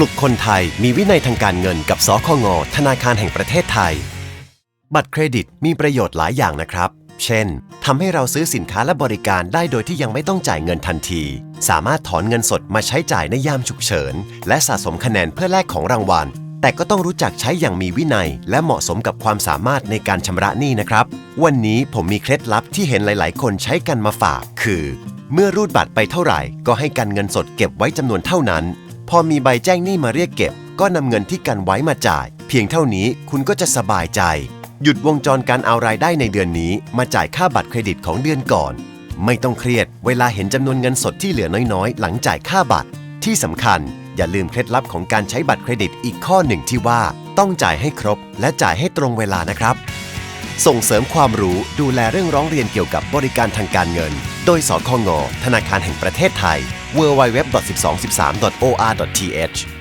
ปลุกคนไทยมีวินัยทางการเงินกับสคงธนาคารแห่งประเทศไทย บัตรเครดิตมีประโยชน์หลายอย่างนะครับ เช่นทำให้เราซื้อสินค้าและบริการได้โดยที่ยังไม่ต้องจ่ายเงินทันที สามารถถอนเงินสดมาใช้จ่ายในยามฉุกเฉิน และสะสมคะแนนเพื่อแลกของรางวัล แต่ก็ต้องรู้จักใช้อย่างมีวินัย และเหมาะสมกับความสามารถในการชำระหนี้นะครับ วันนี้ผมมีเคล็ดลับที่เห็นหลาย ๆ คนใช้กันมาฝาก คือ เมื่อรูดบัตรไปเท่าไหร่ ก็ให้กันเงินสดเก็บไว้จำนวนเท่านั้น พอมีใบแจ้งหนี้มาเรียกเก็บ ก็นำเงินที่กันไว้มาจ่าย เพียงเท่านี้คุณก็จะสบายใจ หยุดวงจรการเอารายได้ในเดือนนี้ มาจ่ายค่าบัตรเครดิตของเดือนก่อน ไม่ต้องเครียด เวลาเห็นจำนวนเงินสดที่เหลือน้อยๆ หลังจ่ายค่าบัตร ที่สำคัญ อย่าลืมเคล็ดลับของการใช้บัตรเครดิตอีกข้อหนึ่งที่ว่า ต้องจ่ายให้ครบ และจ่ายให้ตรงเวลานะครับ ส่งเสริมความรู้ดูแลเรื่องร้องเรียนเกี่ยวกับบริการทางการเงิน โดยสคงธนาคารแห่งประเทศไทย www.1213.or.th